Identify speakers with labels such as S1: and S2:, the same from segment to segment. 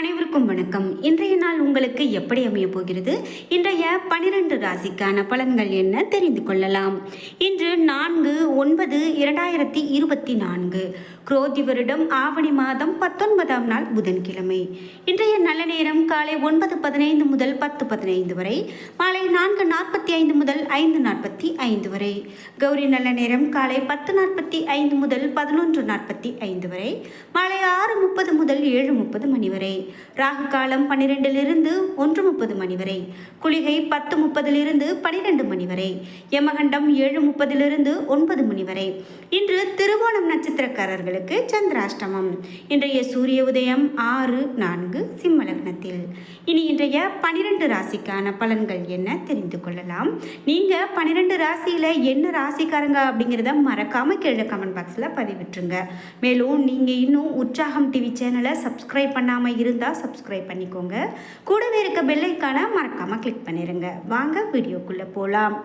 S1: அனைவருக்கும் வணக்கம். இன்றைய நாள் உங்களுக்கு எப்படி அமைய போகிறது? இன்றைய பனிரெண்டு ராசிக்கான பலன்கள் என்ன தெரிந்து கொள்ளலாம். இன்று நான்கு ஒன்பது இரண்டாயிரத்தி இருபத்தி நான்கு. குரோதி வருடம் ஆவணி மாதம் பத்தொன்பதாம் நாள் புதன்கிழமை. இன்றைய நல்ல நேரம் காலை ஒன்பது பதினைந்து முதல் பத்து பதினைந்து வரை. மாலை நான்கு நாற்பத்தி ஐந்து முதல் ஐந்து நாற்பத்தி ஐந்து வரை. கௌரி நல்ல நேரம் காலை பத்து நாற்பத்தி ஐந்து முதல் பதினொன்று நாற்பத்தி ஐந்து வரை. மாலை ஆறு முப்பது முதல் ஏழு முப்பது மணி வரை. ராகு காலம் பன்னிரெண்டிலிருந்து ஒன்று முப்பது மணி வரை. குளிகை பத்து முப்பதிலிருந்து பனிரெண்டு மணி வரை. யமகண்டம் ஏழு முப்பதிலிருந்து ஒன்பது மணி வரை. இன்று திருவோணம் நட்சத்திரக்காரர்களுக்கு சந்திராஷ்டமம். இன்றைய சூரிய உதயம் ஆறு நான்கு சிம்ம லக்னத்தில். இனி இன்றைய பனிரெண்டு ராசிக்கான பலன்கள் என்ன தெரிந்து கொள்ளலாம். நீ நீங்கள் பன்னிரெண்டு ராசியில் என்ன ராசிக்காரங்க அப்படிங்கிறத மறக்காம கீழே கமெண்ட் பாக்ஸில் பதிவிட்டுருங்க. மேலும் நீங்கள் இன்னும் உற்சாகம் டிவி சேனலை சப்ஸ்கிரைப் பண்ணாமல் இருந்தால் சப்ஸ்கிரைப் பண்ணிக்கோங்க. கூடவே இருக்க பெல்லைக்கான மறக்காமல் கிளிக் பண்ணிடுங்க வாங்க வீடியோக்குள்ளே போகலாம்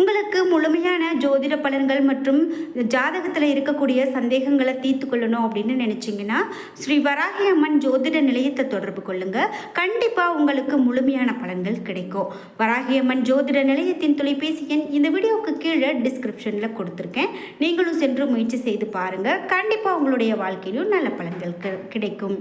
S1: உங்களுக்கு முழுமையான ஜோதிட பலன்கள் மற்றும் ஜாதகத்தில் இருக்கக்கூடிய சந்தேகங்களை தீர்த்து கொள்ளணும் அப்படின்னு நினச்சிங்கன்னா ஸ்ரீ வராகி அம்மன் ஜோதிட நிலையத்தை தொடர்பு கொள்ளுங்கள் கண்டிப்பாக உங்களுக்கு முழுமையான பலன்கள் கிடைக்கும். வராகி அம்மன் ஜோதிட நிலையத்தின் தொலைபேசி எண் இந்த வீடியோவுக்கு கீழே டிஸ்கிரிப்ஷனில் கொடுத்துருக்கேன். நீங்களும் சென்று முயற்சி செய்து பாருங்கள் கண்டிப்பாக உங்களுடைய வாழ்க்கையிலும் நல்ல பலன்கள் கிடைக்கும்.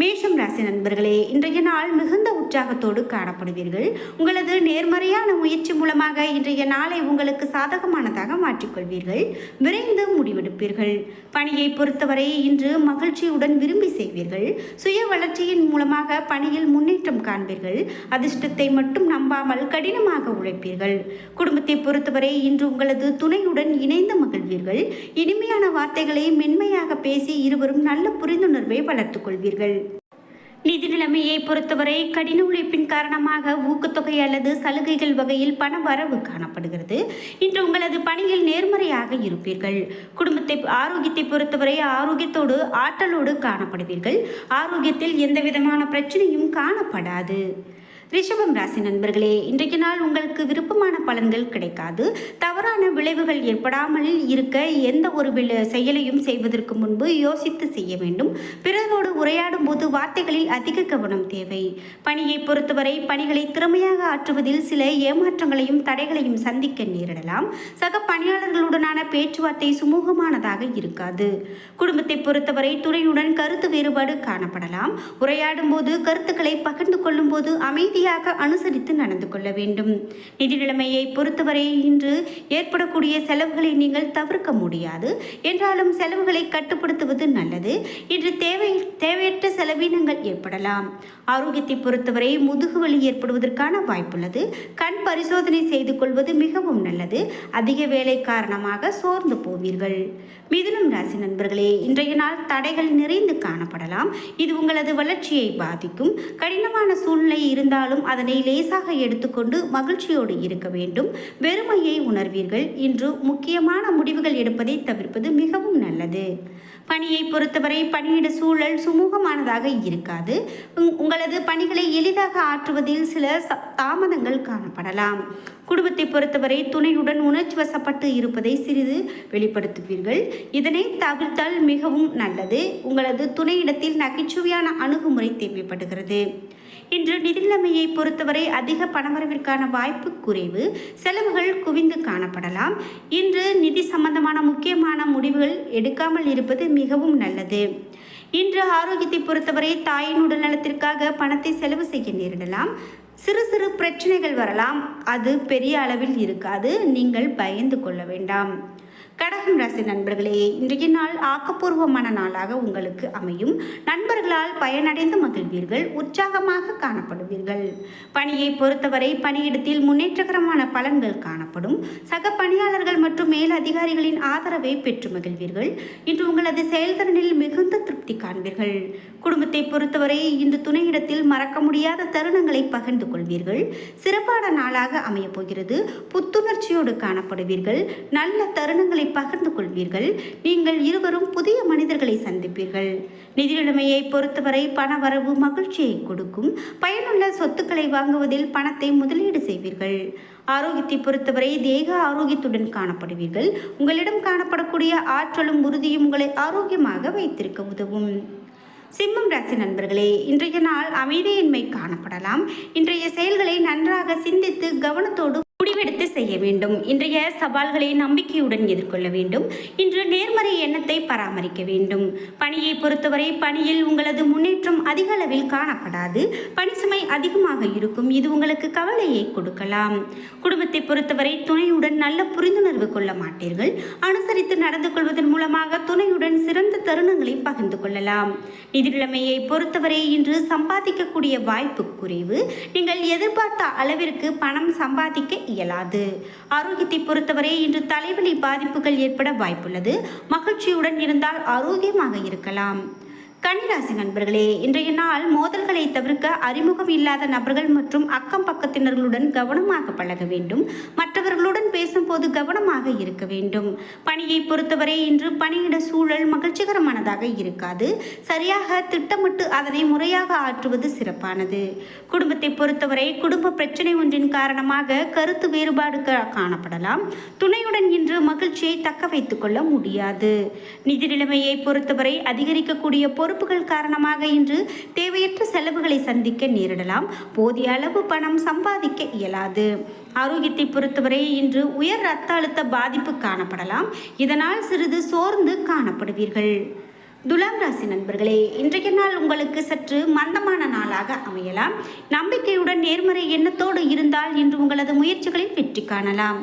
S1: மேஷம் ராசி நண்பர்களே இன்றைய நாள் மிகுந்த உற்சாகத்தோடு காணப்படுவீர்கள். உங்களது நேர்மறையான முயற்சி மூலமாக இன்றைய நாளை உங்களுக்கு சாதகமானதாக மாற்றிக்கொள்வீர்கள். விரைந்து முடிவெடுப்பீர்கள். பணியை பொறுத்தவரை இன்று மகிழ்ச்சியுடன் விரும்பி செய்வீர்கள். சுய வளர்ச்சியின் மூலமாக பணியில் முன்னேற்றம் காண்பீர்கள். அதிர்ஷ்டத்தை மட்டும் நம்பாமல் கடினமாக உழைப்பீர்கள். குடும்பத்தை பொறுத்தவரை இன்று உங்களது துணையுடன் இணைந்து மகிழ்வீர்கள். இனிமையான வார்த்தைகளை மென்மையாக பேசி இருவரும் நல்ல புரிந்துணர்வை வளர்த்துக் கொள்வீர்கள். நிதி நிலைமையை பொறுத்தவரை கடின உழைப்பின் காரணமாக ஊக்கத்தொகை அல்லது சலுகைகள் வகையில் பண வரவு காணப்படுகிறது. இன்று உங்களது பணியில் நேர்மறையாக இருப்பீர்கள். குடும்பத்தை ஆரோக்கியத்தை பொறுத்தவரை ஆரோக்கியத்தோடு ஆற்றலோடு காணப்படுவீர்கள். ஆரோக்கியத்தில் எந்த விதமான பிரச்சனையும் காணப்படாது. ரிஷபம் ராசி நண்பர்களே இன்றைக்கு நாள் உங்களுக்கு விருப்பமான பலன்கள் கிடைக்காது. தவறான விளைவுகள் ஏற்படாமல் இருக்க எந்த ஒரு செயலையும் செய்வதற்கு முன்பு யோசித்து செய்ய வேண்டும். பிற உரையாடும் போது வார்த்தைகளில் அதிக கவனம் தேவை. பணியை பொறுத்தவரை பணிகளை திறமையாக ஆற்றுவதில் சில ஏமாற்றங்களையும் தடைகளையும் சந்திக்க நேரிடலாம். சக பணியாளர்களுடனான பேச்சுவார்த்தை சுமூகமானதாக இருக்காது. குடும்பத்தை பொறுத்தவரை துணையுடன் கருத்து வேறுபாடு காணப்படலாம். உரையாடும் போது கருத்துக்களை பகிர்ந்து கொள்ளும் போது அமைதியாக அனுசரித்து நடந்து கொள்ள வேண்டும். நிதி நிலைமையை பொறுத்தவரை இன்று ஏற்படக்கூடிய செலவுகளை நீங்கள் தவிர்க்க முடியாது. என்றாலும் செலவுகளை கட்டுப்படுத்துவது நல்லது. இன்று தேவை தேவையற்ற செலவினங்கள் ஏற்படலாம். ஆரோக்கியத்தை பொறுத்தவரை முதுகு வலி ஏற்படுவதற்கான வாய்ப்புள்ளது. கண் பரிசோதனை செய்து கொள்வது மிகவும் நல்லது. அதிக வேலை காரணமாக சோர்ந்து போவீர்கள். மிதுனம் ராசி நண்பர்களே இன்றைய நாள் தடைகள் நிறைந்து காணப்படலாம். இது உங்களது வளர்ச்சியை பாதிக்கும். கடினமான சூழ்நிலை இருந்தாலும் அதனை லேசாக எடுத்துக்கொண்டு மகிழ்ச்சியோடு இருக்க வேண்டும். வெறுமையை உணர்வீர்கள். இன்று முக்கியமான முடிவுகள் எடுப்பதை தவிர்ப்பது மிகவும் நல்லது. பணியை பொறுத்தவரை பணியிட சூழல் சுமூகமானதாக இருக்காது. உங்- உங்களது பணிகளை எளிதாக ஆற்றுவதில் சில தாமதங்கள் காணப்படலாம். குடும்பத்தை பொறுத்தவரை துணையுடன் உணர்ச்சி வசப்பட்டு இருப்பதை சிறிது வெளிப்படுத்துவீர்கள். இதனை தவிர்த்தால் மிகவும் நல்லது. உங்களது துணையிடத்தில் நகைச்சுவையான அணுகுமுறை தேவைப்படுகிறது. இன்று நிதிநிலைமையை பொறுத்தவரை அதிக பணவரவிற்கான வாய்ப்பு குறைவு. செலவுகள் குவிந்து காணப்படலாம். இன்று நிதி சம்பந்தமான முக்கியமான முடிவுகள் எடுக்காமல் இருப்பது மிகவும் நல்லது. இன்று ஆரோக்கியத்தை பொறுத்தவரை தாயின் உடல்நலத்திற்காக பணத்தை செலவு செய்ய நேரிடலாம். சிறு சிறு பிரச்சனைகள் வரலாம். அது பெரிய அளவில் இருக்காது. நீங்கள் பயந்து கொள்ள வேண்டாம். கடகம் ராசி நண்பர்களே இன்றைய நாள் ஆக்கப்பூர்வமான நாளாக உங்களுக்கு அமையும். நண்பர்களால் பயனடைந்து மகிழ்வீர்கள் உற்சாகமாக காணப்படுவீர்கள். பணியை பொறுத்தவரை பணியிடத்தில் முன்னேற்றகரமான பலன்கள் காணப்படும். சக பணியாளர்கள் மற்றும் மேல் அதிகாரிகளின் ஆதரவை பெற்று மகிழ்வீர்கள். இன்று உங்களது செயல்திறனில் மிகுந்த திருப்தி காண்பீர்கள். குடும்பத்தை பொறுத்தவரை இன்று துணையிடத்தில் மறக்க முடியாத தருணங்களை பகிர்ந்து கொள்வீர்கள். சிறப்பான நாளாக அமையப் போகிறது. புத்துணர்ச்சியோடு காணப்படுவீர்கள். நல்ல தருணங்களை பகிர்ந்து கொள்வீர்கள் நீங்கள் இருவரும் புதிய மனிதர்களை சந்திப்பீர்கள். நிதிநிலைமையை பொறுத்தவரை பண வரவு மகிழ்ச்சியை கொடுக்கும். பயனுள்ள சொத்துக்களை வாங்குவதில் பணத்தை முதலீடு செய்வீர்கள். ஆரோக்கியத்தை பொறுத்தவரை தேக ஆரோக்கியத்துடன் காணப்படுவீர்கள். உங்களிடம் காணப்படக்கூடிய ஆற்றலும் உறுதியும் உங்களை ஆரோக்கியமாக வைத்திருக்க உதவும். சிம்மம் ராசி நண்பர்களே இன்றைய நாள் அமைதியின்மை காணப்படலாம். இன்றைய செயல்களை நன்றாக சிந்தித்து கவனத்தோடு முடிவெடுத்து செய்ய வேண்டும். இன்றைய சவால்களை நம்பிக்கையுடன் எதிர்கொள்ள வேண்டும். இன்று நேர்மறை எண்ணத்தை பராமரிக்க வேண்டும். பணியை பொறுத்தவரை பணியில் உங்களது முன்னேற்றம் அதிக அளவில் காணப்படாது. பணி சுமை அதிகமாக இருக்கும். இது உங்களுக்கு கவலையை கொடுக்கலாம். குடும்பத்தை பொறுத்தவரை துணையுடன் நல்ல புரிந்துணர்வு கொள்ள மாட்டீர்கள். அனுசரித்து நடந்து கொள்வதன் மூலமாக துணையுடன் சிறந்த தருணங்களை பகிர்ந்து கொள்ளலாம். நிதிநிலைமையை பொறுத்தவரை இன்று சம்பாதிக்கக்கூடிய வாய்ப்பு குறைவு. நீங்கள் எதிர்பார்த்த அளவிற்கு பணம் சம்பாதிக்க இயலாது. ஆரோக்கியத்தை பொறுத்தவரை இன்று தலைவலி பாதிப்புகள் ஏற்பட வாய்ப்புள்ளது. மகிழ்ச்சியுடன் இருந்தால் ஆரோக்கியமாக இருக்கலாம். கன்னிராசி நண்பர்களே இன்றைய நாள் மோதல்களை தவிர்க்க அறிமுகம் இல்லாத நபர்கள் மற்றும் அக்கம் பக்கத்தினர்களுடன் கவனமாக பழக வேண்டும். மற்றவர்களுடன் பேசும்போது கவனமாக இருக்க வேண்டும். பணியை பொறுத்தவரை இன்று பணியிட சூழல் மகிழ்ச்சிகரமானதாக இருக்காது. சரியாக திட்டமிட்டு அதனை முறையாக ஆற்றுவது சிறப்பானது. குடும்பத்தை பொறுத்தவரை குடும்ப பிரச்சனை ஒன்றின் காரணமாக கருத்து வேறுபாடு காணப்படலாம். துணையுடன் இன்று மகிழ்ச்சியை தக்க வைத்துக் கொள்ள முடியாது. நிதி நிலைமையை பொறுத்தவரை அதிகரிக்கக்கூடிய பொறுப்புகள் காரணமாக இன்று தேவையற்ற செலவுகளை சந்திக்க நேரிடலாம். போதிய அளவு பணம் சம்பாதிக்க இயலாது. ஆரோக்கியத்தை பொறுத்தவரை இன்று உயர் ரத்த அழுத்த பாதிப்பு காணப்படலாம். இதனால் சிறிது சோர்ந்து காணப்படுவீர்கள். துலாம் ராசி நண்பர்களே இன்றைய நாள் உங்களுக்கு சற்று மந்தமான நாளாக அமையலாம். நம்பிக்கையுடன் நேர்மறை எண்ணத்தோடு இருந்தால் இன்று உங்களது முயற்சிகளில் வெற்றி காணலாம்.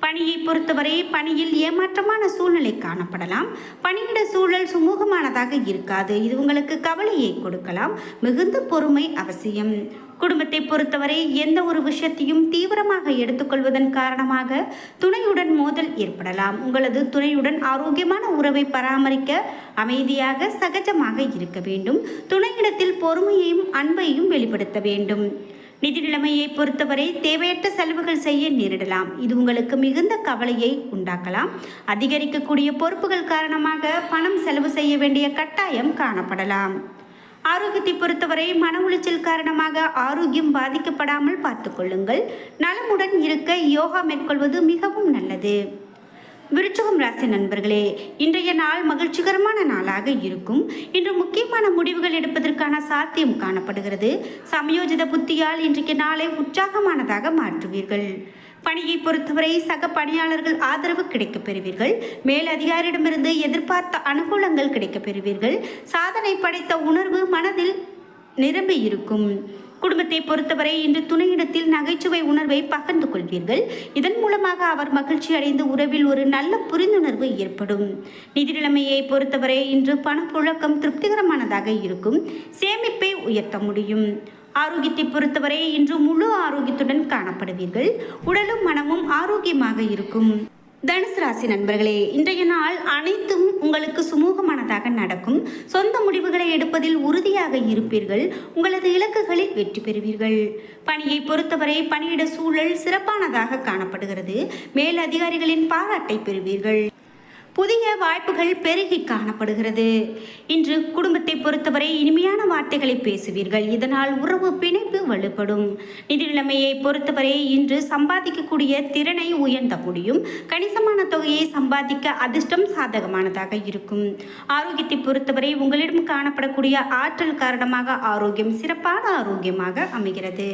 S1: பணியை பொறுத்தவரை பணியில் ஏமாற்றமான சூழ்நிலை காணப்படலாம். பணியிட சூழல் சுமூகமானதாக இருக்காது. இது உங்களுக்கு கவலையை கொடுக்கலாம். மிகுந்த பொறுமை அவசியம். குடும்பத்தை பொறுத்தவரை எந்த ஒரு விஷயத்தையும் தீவிரமாக எடுத்துக்கொள்வதன் காரணமாக துணையுடன் மோதல் ஏற்படலாம். உங்களது துணையுடன் ஆரோக்கியமான உறவை பராமரிக்க அமைதியாக சகஜமாக இருக்க வேண்டும். துணையிடத்தில் பொறுமையையும் அன்பையும் வெளிப்படுத்த வேண்டும். நிதி நிலைமையை பொறுத்தவரை தேவையற்ற செலவுகள் செய்ய நேரிடலாம். இது உங்களுக்கு மிகுந்த கவலையை உண்டாக்கலாம். அதிகரிக்கக்கூடிய பொறுப்புகள் காரணமாக பணம் செலவு செய்ய வேண்டிய கட்டாயம் காணப்படலாம். ஆரோக்கியத்தை பொறுத்தவரை மன உளைச்சல் காரணமாக ஆரோக்கியம் பாதிக்கப்படாமல் பார்த்துக்கொள்ளுங்கள் நலமுடன் இருக்க யோகா மேற்கொள்வது மிகவும் நல்லது. விருச்சகம் ராசி நண்பர்களே இன்றைய நாள் மகிழ்ச்சிகரமான நாளாக இருக்கும். இன்று முக்கியமான முடிவுகள் எடுப்பதற்கான சாத்தியம் காணப்படுகிறது. சமயோஜித புத்தியால் இன்றைய நாளை உற்சாகமானதாக மாற்றுவீர்கள். பணியை பொறுத்தவரை சக பணியாளர்கள் ஆதரவு கிடைக்கப் பெறுவீர்கள். மேல் அதிகாரியிடமிருந்து எதிர்பார்த்த அனுகூலங்கள் கிடைக்கப் பெறுவீர்கள். சாதனை படைத்த உணர்வு மனதில் நிரம்பி இருக்கும். குடும்பத்தை பொறுத்தவரை இன்று துணையிடத்தில் நகைச்சுவை உணர்வை பகிர்ந்து கொள்வீர்கள். இதன் மூலமாக அவர் மகிழ்ச்சி அடைந்து உறவில் ஒரு நல்ல புரிந்துணர்வு ஏற்படும். நிதி நிலைமையை பொறுத்தவரை இன்று பணப்புழக்கம் திருப்திகரமானதாக இருக்கும். சேமிப்பை உயர்த்த முடியும். ஆரோக்கியத்தை பொறுத்தவரை இன்று முழு ஆரோக்கியத்துடன் காணப்படுவீர்கள். உடலும் மனமும் ஆரோக்கியமாக இருக்கும். தனுசு ராசி நண்பர்களே இன்றைய நாள் அனைத்தும் உங்களுக்கு சுமூகமானதாக நடக்கும். சொந்த முடிவுகளை எடுப்பதில் உறுதியாக இருப்பீர்கள். உங்களது இலக்குகளில் வெற்றி பெறுவீர்கள். பணியை பொறுத்தவரை பணியிட சூழல் சிறப்பானதாக காணப்படுகிறது. மேல் அதிகாரிகளின் பாராட்டை பெறுவீர்கள். புதிய வாய்ப்புகள் பெருகி காணப்படுகிறது. இன்று குடும்பத்தை பொறுத்தவரை இனிமையான வார்த்தைகளை பேசுவீர்கள். இதனால் உறவு பிணைப்பு வலுப்படும். நிதி நிலைமையை பொறுத்தவரை இன்று சம்பாதிக்கக்கூடிய திறனை உயர்ந்த முடியும். கணிசமான தொகையை சம்பாதிக்க அதிர்ஷ்டம் சாதகமானதாக இருக்கும். ஆரோக்கியத்தை பொறுத்தவரை உங்களிடம் காணப்படக்கூடிய ஆற்றல் காரணமாக ஆரோக்கியம் சிறப்பான ஆரோக்கியமாக அமைகிறது.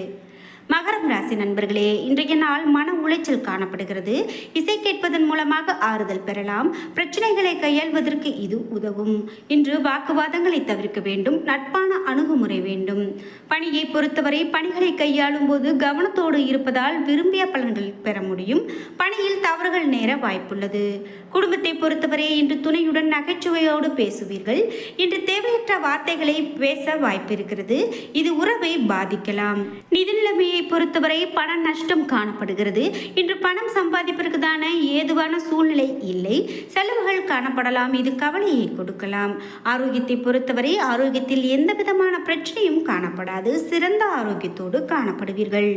S1: மகரம் ராசி நண்பர்களே இன்றைய நாள் மன உளைச்சல் காணப்படுகிறது. இசை கேட்பதன் மூலமாக ஆறுதல் பெறலாம். பிரச்சனைகளை கையாள்வதற்கு இது உதவும். இன்று வாக்குவாதங்களை தவிர்க்க வேண்டும். நட்பான அணுகுமுறை வேண்டும். பணியை பொறுத்தவரை பணிகளை கையாளும் போது கவனத்தோடு இருப்பதால் விரும்பிய பலன்கள் பெற முடியும். பணியில் தவறுகள் நேர வாய்ப்புள்ளது. குடும்பத்தை பொறுத்தவரை இன்று துணையுடன் நகைச்சுவையோடு பேசுவீர்கள். இன்று தேவையற்ற வார்த்தைகளை பேச வாய்ப்பிருக்கிறது. இது உறவை பாதிக்கலாம். நிதி நிலைமையை பொறுத்தவரை பண நஷ்டம் காணப்படுகிறது. இன்று பணம் சம்பாதிப்பதற்குதான ஏதுவான சூழ்நிலை இல்லை. செலவுகள் காணப்படலாம். இது கவலையை கொடுக்கலாம். ஆரோக்கியத்தை பொறுத்தவரை ஆரோக்கியத்தில் எந்த விதமான பிரச்சனையும் காணப்படாது. சிறந்த ஆரோக்கியத்தோடு காணப்படுவீர்கள்.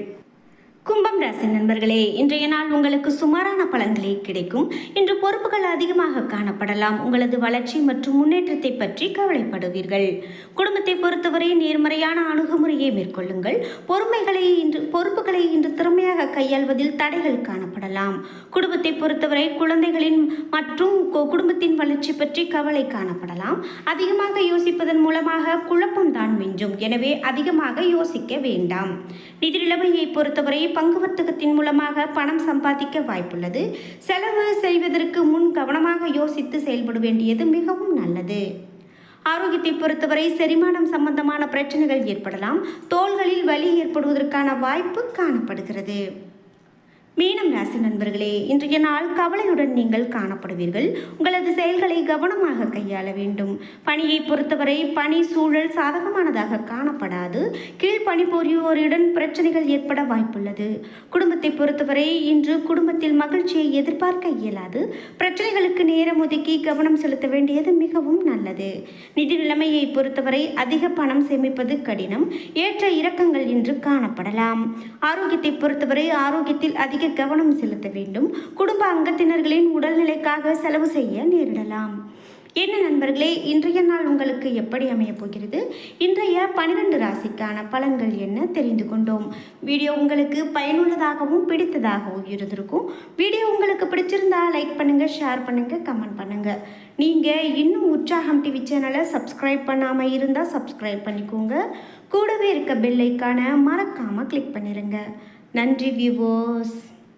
S1: கும்பம் ராசி நண்பர்களே இன்றைய நாள் உங்களுக்கு சுமாரான பலன்களே கிடைக்கும். இன்று பொறுப்புகள் அதிகமாக காணப்படலாம். உங்களது வளர்ச்சி மற்றும் முன்னேற்றத்தை பற்றி கவலைப்படுவீர்கள். குடும்பத்தை பொறுத்தவரை நேர்மறையான அணுகுமுறையை மேற்கொள்ளுங்கள். பொறுமைகளை இன்று பொறுப்புகளை இன்று திறமையாக கையாள்வதில் தடைகள் காணப்படலாம். குடும்பத்தை பொறுத்தவரை குழந்தைகளின் மற்றும் கு- குடும்பத்தின் வளர்ச்சி பற்றி கவலை காணப்படலாம். அதிகமாக யோசிப்பதன் மூலமாக குழப்பம் தான் மிஞ்சும். எனவே அதிகமாக யோசிக்க வேண்டாம். நிதிநிலைமையை பொறுத்தவரை பங்கு வர்த்தகத்தின் மூலமாக பணம் சம்பாதிக்க வாய்ப்புள்ளது. செலவு செய்வதற்கு முன் கவனமாக யோசித்து செயல்பட வேண்டியது மிகவும் நல்லது. ஆரோக்கியத்தை பொறுத்தவரை செரிமானம் சம்பந்தமான பிரச்சனைகள் ஏற்படலாம். தோள்களில் வலி ஏற்படுவதற்கான வாய்ப்பு காணப்படுகிறது. மீனம் ராசி நண்பர்களே இன்றைய நாள் கவலையுடன் நீங்கள் காணப்படுவீர்கள். உங்களது செயல்களை கவனமாக கையாள வேண்டும். பணியை பொறுத்தவரை பணி சூழல் சாதகமானதாக காணப்படாது. கீழ் பணிபுரிவோரிடம் பிரச்சனைகள் ஏற்பட வாய்ப்புள்ளது. குடும்பத்தை பொறுத்தவரை இன்று குடும்பத்தில் மகிழ்ச்சியை எதிர்பார்க்க இயலாது. பிரச்சனைகளுக்கு நேரம் ஒதுக்கி கவனம் செலுத்த வேண்டியது மிகவும் நல்லது. நிதி நிலைமையை பொறுத்தவரை அதிக பணம் சேமிப்பது கடினம். ஏற்ற இறக்கங்கள் இன்று காணப்படலாம். ஆரோக்கியத்தை பொறுத்தவரை ஆரோக்கியத்தில் அதிக கவனம் செலுத்த வேண்டும். குடும்ப அங்கத்தினர்களின் உடல்நிலைக்காக செலவு செய்ய நேரிடலாம். என்ன நண்பர்களே இன்றைய நாள் உங்களுக்கு எப்படி அமையப் போகிறது? இன்றைய பன்னிரண்டு ராசிக்கான பலன்கள் என்ன தெரிந்து கொண்டோம். வீடியோ உங்களுக்கு பயனுள்ளதாகவும் பிடித்ததாகவும் இருந்திருக்கும். வீடியோ உங்களுக்கு பிடிச்சிருந்தா லைக் பண்ணுங்க ஷேர் பண்ணுங்க கமெண்ட் பண்ணுங்க. நீங்க இன்னும் உற்சாகம் டிவி சேனலை சப்ஸ்கிரைப் பண்ணாம இருந்தால் சப்ஸ்கிரைப் பண்ணிக்கோங்க. கூடவே இருக்க பெல்லைக்கான மறக்காமல் மறக்காம கிளிக் பண்ணிருங்க. நன்றி வியூவர்ஸ்